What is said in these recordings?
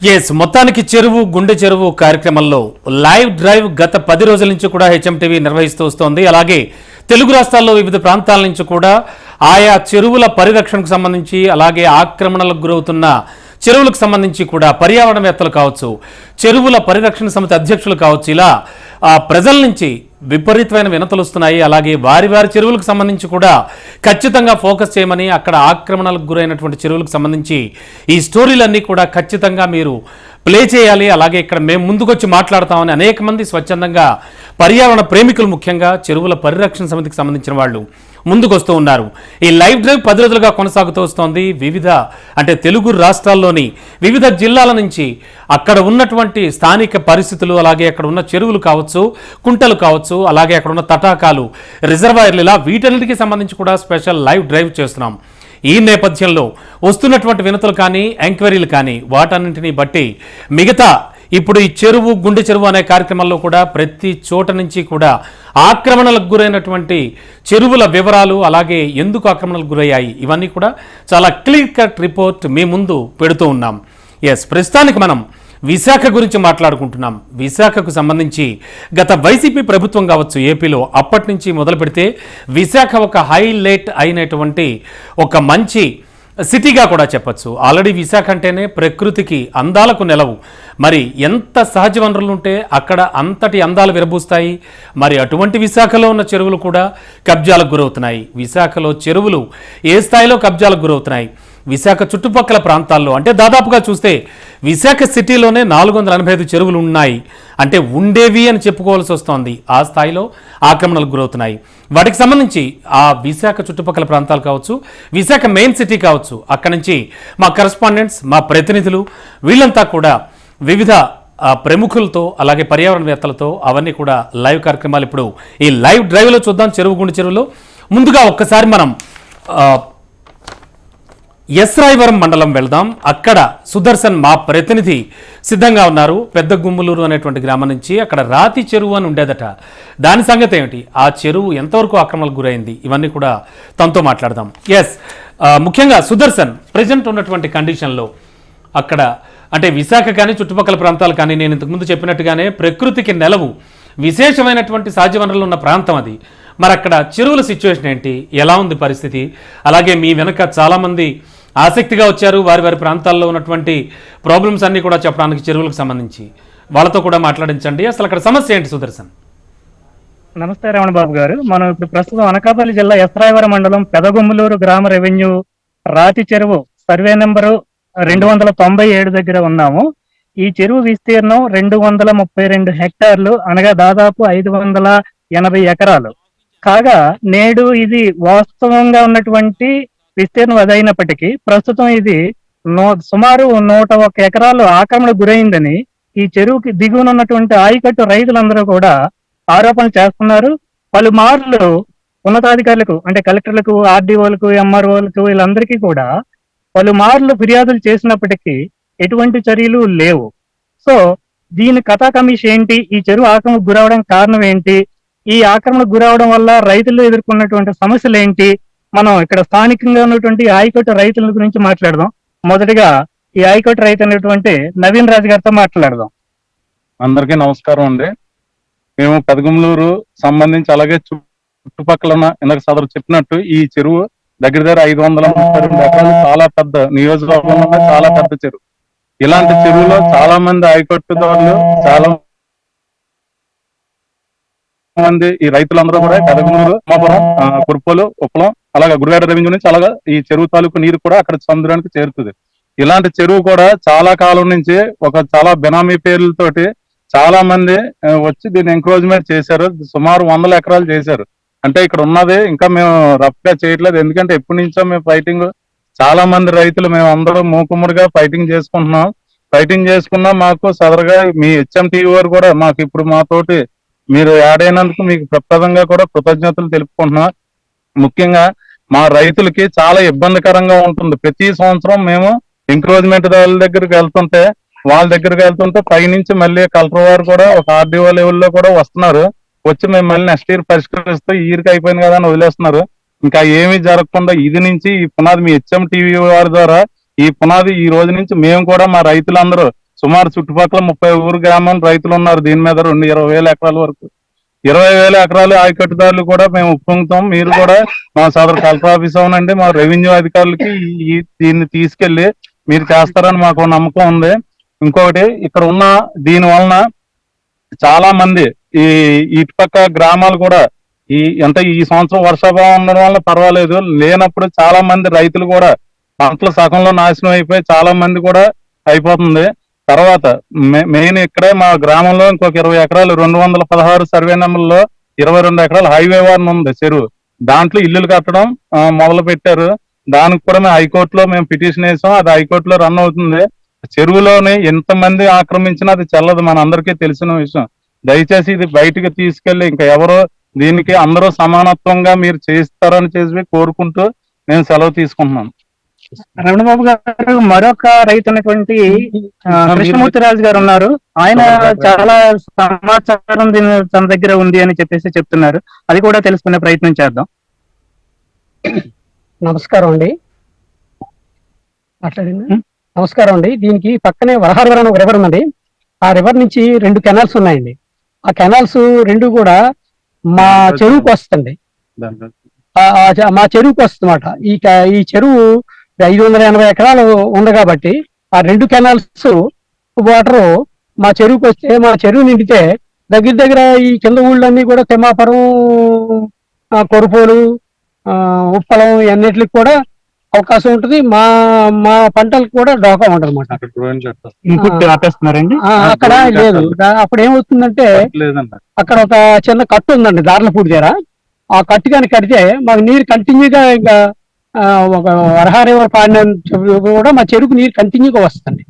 Yes మొత్తానికి చెరువు గుండె చెరువు కార్యక్రమంలో లైవ్ డ్రైవ్ గత పది రోజుల నుంచి కూడా హెచ్ఎంటీవీ నిర్వహిస్తూ వస్తోంది. అలాగే తెలుగు రాష్ట్రాల్లో వివిధ ప్రాంతాల నుంచి కూడా ఆయా చెరువుల పరిరక్షణకు సంబంధించి అలాగే ఆక్రమణలకు గురవుతున్న చెరువులకు సంబంధించి కూడా పర్యావరణవేత్తలు కావచ్చు చెరువుల పరిరక్షణ సమితి అధ్యక్షులు కావచ్చు ఇలా ప్రజల నుంచి విపరీతమైన వినతులు వస్తున్నాయి. అలాగే వారి వారి చెరువులకు సంబంధించి కూడా ఖచ్చితంగా ఫోకస్ చేయమని అక్కడ ఆక్రమణలకు గురైనటువంటి చెరువులకు సంబంధించి ఈ స్టోరీలన్నీ కూడా ఖచ్చితంగా మీరు ప్లే చేయాలి. అలాగే ఇక్కడ మేము ముందుకొచ్చి మాట్లాడతామని అనేక మంది స్వచ్ఛందంగా పర్యావరణ ప్రేమికులు ముఖ్యంగా చెరువుల పరిరక్షణ సమితికి సంబంధించిన వాళ్ళు ముందుకు వస్తూ ఉన్నారు. ఈ లైవ్ డ్రైవ్ పది రోజులుగా కొనసాగుతూ వస్తోంది. వివిధ అంటే తెలుగు రాష్ట్రాల్లోని వివిధ జిల్లాల నుంచి అక్కడ ఉన్నటువంటి స్థానిక పరిస్థితులు అలాగే అక్కడ ఉన్న చెరువులు కావచ్చు కుంటలు కావచ్చు అలాగే అక్కడ ఉన్న తటాకాలు రిజర్వాయర్లు ఇలా వీటన్నిటికీ సంబంధించి కూడా స్పెషల్ లైవ్ డ్రైవ్ చేస్తున్నాం. ఈ నేపథ్యంలో వస్తున్నటువంటి వినతులు కానీ ఎంక్వైరీలు కానీ వాటన్నింటినీ బట్టి మిగతా ఇప్పుడు ఈ చెరువు గుండె చెరువు అనే కార్యక్రమంలో కూడా ప్రతి చోట నుంచి కూడా ఆక్రమణలకు గురైనటువంటి చెరువుల వివరాలు అలాగే ఎందుకు ఆక్రమణలకు గురయ్యాయి ఇవన్నీ కూడా చాలా క్లియర్ కట్ రిపోర్ట్ మీ ముందు పెడుతూ ఉన్నాం. ఎస్ ప్రస్తుతానికి మనం విశాఖ గురించి మాట్లాడుకుంటున్నాం. విశాఖకు సంబంధించి గత వైసీపీ ప్రభుత్వం కావచ్చు ఏపీలో అప్పటి నుంచి మొదలు పెడితే విశాఖ ఒక హైలైట్ అయినటువంటి ఒక మంచి సిటీగా కూడా చెప్పొచ్చు. ఆల్రెడీ విశాఖ అంటేనే ప్రకృతికి అందాలకు నెలవు. మరి ఎంత సహజ వనరులు ఉంటే అక్కడ అంతటి అందాలు విరబూస్తాయి. మరి అటువంటి విశాఖలో ఉన్న చెరువులు కూడా కబ్జాలకు గురవుతున్నాయి. విశాఖలో చెరువులు ఏ స్థాయిలో కబ్జాలకు గురవుతున్నాయి? విశాఖ చుట్టుపక్కల ప్రాంతాల్లో అంటే దాదాపుగా చూస్తే విశాఖ సిటీలోనే నాలుగు వందల ఎనభై ఐదు చెరువులు ఉన్నాయి అంటే ఉండేవి అని చెప్పుకోవాల్సి వస్తోంది. ఆ స్థాయిలో ఆక్రమణలకు గురవుతున్నాయి. వాటికి సంబంధించి ఆ విశాఖ చుట్టుపక్కల ప్రాంతాలు కావచ్చు విశాఖ మెయిన్ సిటీ కావచ్చు అక్కడి నుంచి మా కరస్పాండెంట్స్ మా ప్రతినిధులు వీళ్ళంతా కూడా వివిధ ప్రముఖులతో అలాగే పర్యావరణవేత్తలతో అవన్నీ కూడా లైవ్ కార్యక్రమాలు ఇప్పుడు ఈ లైవ్ డ్రైవ్లో చూద్దాం చెరువు గుండె చెరువులో. ముందుగా ఒక్కసారి మనం ఎస్రాయవరం మండలం వెళ్దాం. అక్కడ సుదర్శన్ మా ప్రతినిధి సిద్ధంగా ఉన్నారు. పెద్ద గుమ్ములూరు అనేటువంటి గ్రామం నుంచి అక్కడ రాతి చెరువు అని ఉండేదట. దాని సంగతి ఏమిటి? ఆ చెరువు ఎంతవరకు ఆక్రమణకు గురైంది? ఇవన్నీ కూడా తనతో మాట్లాడదాం. ఎస్ ముఖ్యంగా సుదర్శన్ ప్రజెంట్ ఉన్నటువంటి కండిషన్లో అక్కడ అంటే విశాఖ కానీ చుట్టుపక్కల ప్రాంతాలు కానీ నేను ఇంతకుముందు చెప్పినట్టుగానే ప్రకృతికి నెలవు. విశేషమైనటువంటి సహజ వనరులు ఉన్న ప్రాంతం అది. మరి అక్కడ చెరువుల సిచ్యువేషన్ ఏంటి? ఎలా ఉంది పరిస్థితి? అలాగే మీ వెనక చాలామంది ఆసక్తిగా వచ్చారు. వారి వారి ప్రాంతాల్లో ఉన్నటువంటి ప్రాబ్లమ్స్ అన్నీ కూడా చెప్పడానికి చెరువులకు సంబంధించి. వాళ్ళతో కూడా మాట్లాడించండి. అసలు అక్కడ సమస్య ఏంటి సుదర్శన్? నమస్తే రమణ బాబు గారు. మనం ఇప్పుడు ప్రస్తుతం అనకాపల్లి జిల్లా ఎస్రాయవరం మండలం పెదగొమ్ములూరు గ్రామ రెవెన్యూ రాతి చెరువు సర్వే నెంబరు రెండు వందల తొంభై ఏడు దగ్గర ఉన్నాము. ఈ చెరువు విస్తీర్ణం రెండు వందల ముప్పై రెండు హెక్టార్లు అనగా దాదాపు ఐదు వందల ఎనభై ఎకరాలు. కాగా నేడు ఇది వాస్తవంగా ఉన్నటువంటి విస్తీర్ణం అదైనప్పటికీ ప్రస్తుతం ఇది నూ సుమారు నూట ఒక ఎకరాలు ఆక్రమణ గురైందని ఈ చెరువుకి దిగువన ఉన్నటువంటి ఆయకట్టు రైతులందరూ కూడా ఆరోపణలు చేస్తున్నారు. పలుమార్లు ఉన్నతాధికారులకు అంటే కలెక్టర్లకు ఆర్డీఓలకు ఎంఆర్ఓలకు వీళ్ళందరికీ కూడా పలుమార్లు ఫిర్యాదులు చేసినప్పటికీ ఎటువంటి చర్యలు లేవు. సో దీని కథా కమిషన్ ఏంటి? ఈ చెరువు ఆక్రమణకు గురవడం కారణం ఏంటి? ఈ ఆక్రమణకు గురవడం వల్ల రైతులు ఎదుర్కొన్నటువంటి సమస్యలు ఏంటి? మనం ఇక్కడ స్థానికంగా ఉన్నటువంటి ఆయకట్టు రైతుల గురించి మాట్లాడదాం. మొదటిగా ఈ ఆయకట్టు రైతు అనేటువంటి నవీన్ రాజు గారితో మాట్లాడదాం. అందరికీ నమస్కారం అండి. మేము పెదగుమలూరు సంబంధించి అలాగే చుట్టుపక్కల ఉన్న ఇందాక సదరు చెప్పినట్టు ఈ చెరువు దగ్గర దగ్గర ఐదు వందల ముప్పై రెండు ఎకరాలు చాలా పెద్ద నియోజకవర్గంలో ఉన్న చాలా పెద్ద చెరువు. ఇలాంటి చెరువులో చాలా మంది ఆయకట్టుదారులు చాలా మంది ఈ రైతులందరూ కూడా పెదగుమలూరు మాపురం ఆ, కుర్పలు ఉప్పలం అలాగా గుడివాడ రెవెన్యూ నుంచి అలాగా ఈ చెరువు తాలూకు నీరు కూడా అక్కడ సముద్రానికి చేరుతుంది. ఇలాంటి చెరువు కూడా చాలా కాలం నుంచి ఒక చాలా బెనామీ పేర్లతోటి చాలా మంది వచ్చి దీన్ని ఎంక్రోచ్మెంట్ చేశారు. సుమారు వందల ఎకరాలు చేశారు. అంటే ఇక్కడ ఉన్నది ఇంకా మేము రఫ్గా చేయట్లేదు. ఎందుకంటే ఎప్పటి నుంచో మేము ఫైటింగ్ చాలా మంది రైతులు మేము అందరం మూకుమ్మడిగా ఫైటింగ్ చేసుకుంటున్నాం. ఫైటింగ్ చేసుకున్నా మాకు సదరుగా మీ హెచ్ఎం టీవీ వారు కూడా మాకు ఇప్పుడు మాతోటి మీరు యాడ్ అయినందుకు మీకు ప్రప్రదంగా కూడా కృతజ్ఞతలు తెలుపుకుంటున్నాం. ముఖ్యంగా మా రైతులకి చాలా ఇబ్బందికరంగా ఉంటుంది. ప్రతి సంవత్సరం మేము ఎంక్రోచ్మెంట్ వాళ్ళ దగ్గరికి వెళ్తుంటే వాళ్ళ దగ్గరికి వెళ్తుంటే పైనుంచి మళ్ళీ కలెక్టర్ వారు కూడా ఒక ఆర్డీఓ లెవెల్లో కూడా వస్తున్నారు. వచ్చి మేము మళ్ళీ నెక్స్ట్ ఇయర్ పరిష్కరిస్తే ఈ ఇయర్కి అయిపోయింది కదా అని వదిలేస్తున్నారు. ఇంకా ఏమీ జరగకుండా ఇది నుంచి ఈ పునాది మీ హెచ్ఎం టీవీ వారి ద్వారా ఈ పునాది ఈ రోజు నుంచి మేము కూడా మా రైతులందరూ సుమారు చుట్టుపక్కల ముప్పై ఊరు గ్రామం రైతులు ఉన్నారు. దీని మీద రెండు ఇరవై వేల ఎకరాల వరకు. ఇరవై వేల ఎకరాలు ఆయకట్టుదారులు కూడా మేము ఒప్పుకుంటాం మీరు కూడా మా సదర్ కలెక్టర్ ఆఫీస్ అవునండి మా రెవెన్యూ అధికారులకి ఈ దీన్ని తీసుకెళ్ళి మీరు చేస్తారని మాకు నమ్మకం ఉంది. ఇంకొకటి ఇక్కడ ఉన్న దీని వలన చాలా మంది ఈ ఇటుపక్క గ్రామాలు కూడా ఈ ఎంత ఈ సంవత్సరం వర్షాభావం ఉండడం వల్ల పర్వాలేదు. లేనప్పుడు చాలా మంది రైతులు కూడా పంటలు సగంలో నాశనం అయిపోయి చాలా మంది కూడా అయిపోతుంది. తర్వాత మెయిన్ ఇక్కడే మా గ్రామంలో ఇంకొక ఇరవై ఎకరాలు రెండు వందల పదహారు సర్వే నెంబర్లో ఇరవై రెండు ఎకరాలు హైవే వారిని ఉంది చెరువు. దాంట్లో ఇల్లులు కట్టడం మొదలు పెట్టారు. దానికి కూడా మేము హైకోర్టులో మేము పిటిషన్ వేసాం. అది హైకోర్టులో రన్ అవుతుంది. చెరువులోని ఎంతమంది ఆక్రమించినా అది చెల్లదు మన అందరికీ తెలిసిన విషయం. దయచేసి ఇది బయటికి తీసుకెళ్ళి ఇంకా ఎవరో దీనికి అందరూ సమానత్వంగా మీరు చేస్తారని చేసి కోరుకుంటూ నేను సెలవు తీసుకుంటున్నాను రమణబాబు గారు మరొక రైతు ఉన్నటువంటి కృష్ణమూర్తి రాజు గారు ఉన్నారు. ఆయన చాలా సమాచారం దీని తన దగ్గర ఉంది అని చెప్పేసి చెప్తున్నారు. అది కూడా తెలుసుకునే ప్రయత్నం చేద్దాం. నమస్కారం అండి? నమస్కారం అండి. దీనికి పక్కనే వరహారవరం ఒక రివర్ ఉందండి. ఆ రివర్ నుంచి రెండు కెనాల్స్ ఉన్నాయండి. ఆ కెనాల్స్ రెండు కూడా మా చెరువుకు వస్తుంది మా చెరువుకు వస్తుందన్నమాట. ఈ ఈ చెరువు ఐదు వందల ఎనభై ఎకరాలు ఉంది కాబట్టి ఆ రెండు కెనాల్స్ వాటర్ మా చెరువుకు వస్తే మా చెరువు నిండితే దగ్గర దగ్గర ఈ కింద ఊళ్ళన్నీ కూడా తిమ్మాపురం ఆ, కొరుపోలు ఆ, ఉప్పలం ఇవన్నిటికి కూడా అవకాశం ఉంటుంది. మా మా పంటలకు కూడా డోకా ఉంటుంది అనమాట ఇన్పుట్ ఆపేస్తున్నారండి? అక్కడ లేదు. అప్పుడు ఏమవుతుందంటే అక్కడ ఒక చిన్న కట్టు ఉందండి దార్లపూడి దగ్గర. ఆ కట్టు కానీ కడితే మాకు నీరు కంటిన్యూగా ఇంకా ఒక వరహారేవర్ పాడిన కూడా మా చెరుకు నీరు కంటిన్యూగా వస్తుంది.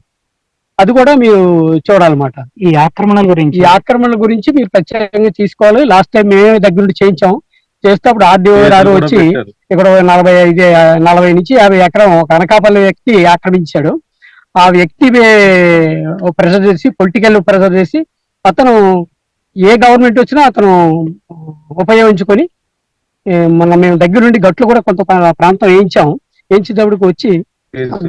అది కూడా మీరు చూడాలన్నమాట. ఈ ఆక్రమణల గురించి. ఈ ఆక్రమణ గురించి మీరు ప్రత్యేకంగా తీసుకోవాలి. లాస్ట్ టైం మేమే దగ్గర నుండి చేయించాం. చేస్తే అప్పుడు ఆర్డీఓ గారు వచ్చి ఇక్కడ నలభై ఐదు నలభై నుంచి యాభై ఎకరం ఒక అనకాపల్లి వ్యక్తి ఆక్రమించాడు. ఆ వ్యక్తి ప్రెజర్ చేసి పొలిటికల్ ప్రెజర్ చేసి అతను ఏ గవర్నమెంట్ వచ్చినా అతను ఉపయోగించుకొని మొన్న మేము దగ్గర నుండి గట్లు కూడా కొంత ప్రా- ప్రాంతం వేయించాము. వేయించేటప్పటికి వచ్చి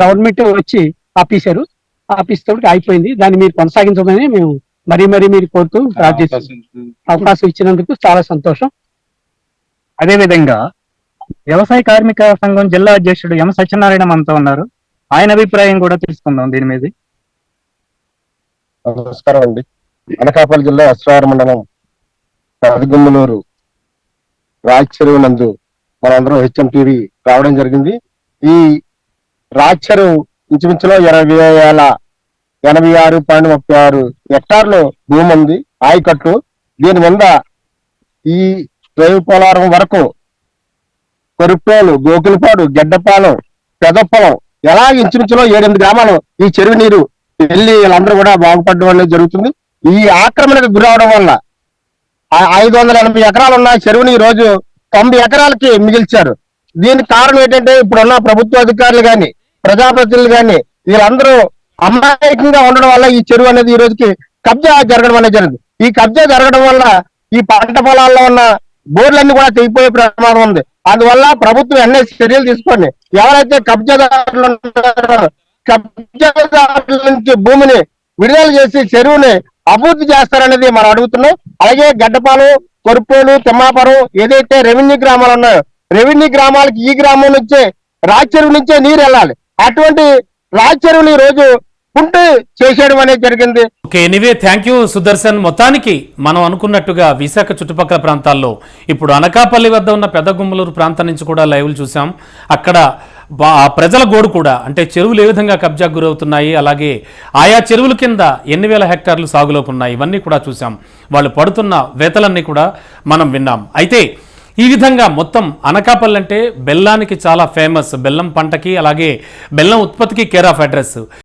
గవర్నమెంట్ వచ్చి ఆపేశారు. ఆపేసేటప్పటికి అయిపోయింది దాన్ని మీరు కొనసాగించమని మేము మరీ మరీ మీరు కోరుతూ ప్రార్థిస్తున్నాం. అవకాశం ఇచ్చినందుకు చాలా సంతోషం. అదే విధంగా వ్యవసాయ కార్మిక సంఘం జిల్లా అధ్యక్షుడు ఎం సత్యనారాయణ మనతో ఉన్నారు. ఆయన అభిప్రాయం కూడా తెలుసుకుందాం దీని మీద. నమస్కారం అండి. అనకాపల్లి జిల్లా ఎస్ఆర్ మండలం పెదగుమ్మలూరు రాజచెరువు నందు మనందరం హెచ్ఎం టీవీ రావడం జరిగింది. ఈ రాజచెరువు ఇంచుమించులో ఇరవై వేల ఎనభై ఆరు పాయింట్ ముప్పై ఆరు హెక్టార్లు భూమి ఉంది ఆయకట్టు. దీని మీద ఈ రేవు పోలవరం వరకు కొరుపేలు గోకులపాడు గెడ్డపాలెం పెదప్పలం ఎలా ఇంచుమించులో ఏడెనిమిది గ్రామాలు ఈ చెరువు నీరు వెళ్ళి వీళ్ళందరూ కూడా బాగుపడడం అనేది జరుగుతుంది. ఈ ఆక్రమణకు గురవడం వల్ల ఐదు వందల ఎనభై ఎకరాలు ఉన్న చెరువుని ఈ రోజు తొంభై ఎకరాలకి మిగిల్చారు. దీనికి కారణం ఏంటంటే ఇప్పుడున్న ప్రభుత్వ అధికారులు గాని ప్రజాప్రతినిధులు గాని వీళ్ళందరూ అమాయకంగా ఉండడం వల్ల ఈ చెరువు అనేది ఈ రోజుకి కబ్జా జరగడం అనేది జరిగింది. ఈ కబ్జా జరగడం వల్ల ఈ పంట పొలాల్లో ఉన్న బోర్లన్నీ కూడా తెగిపోయే ప్రమాదం ఉంది. అందువల్ల ప్రభుత్వం ఎన్నో చర్యలు తీసుకొని ఎవరైతే కబ్జాదారులు ఉన్నారో కబ్జాదారుల నుంచి భూమిని విడుదల చేసి చెరువుని అభివృద్ధి చేస్తారనేది మనం అడుగుతున్నాం. అలాగే గడ్డపాలు కొరుపోలు తిమ్మాపురం ఏదైతే రెవెన్యూ గ్రామాలు ఉన్నాయో రెవెన్యూ గ్రామాలకి ఈ గ్రామం నుంచే రాచెరువు నుంచే నీరు వెళ్ళాలి. అటువంటి రాచెరువుని ఈ రోజు కుంటు చేసేయడం అనేది జరిగింది. Okay anyway thank you Sudarshan. మొత్తానికి మనం అనుకున్నట్టుగా విశాఖ చుట్టుపక్కల ప్రాంతాల్లో ఇప్పుడు అనకాపల్లి వద్ద ఉన్న పెద్ద గుమ్మలూరు ప్రాంతం నుంచి కూడా లైవ్లు చూసాం అక్కడ ప్రజల గోడు కూడా అంటే చెరువులు ఏ విధంగా కబ్జాకు గురవుతున్నాయి అలాగే ఆయా చెరువుల కింద ఎన్ని వేల హెక్టార్లు సాగులోకి ఉన్నాయి ఇవన్నీ కూడా చూసాం వాళ్ళు పడుతున్న వేతలన్నీ కూడా మనం విన్నాం. అయితే ఈ విధంగా మొత్తం అనకాపల్లి అంటే బెల్లానికి చాలా ఫేమస్ బెల్లం పంటకి అలాగే బెల్లం ఉత్పత్తికి కేర్ ఆఫ్ అడ్రస్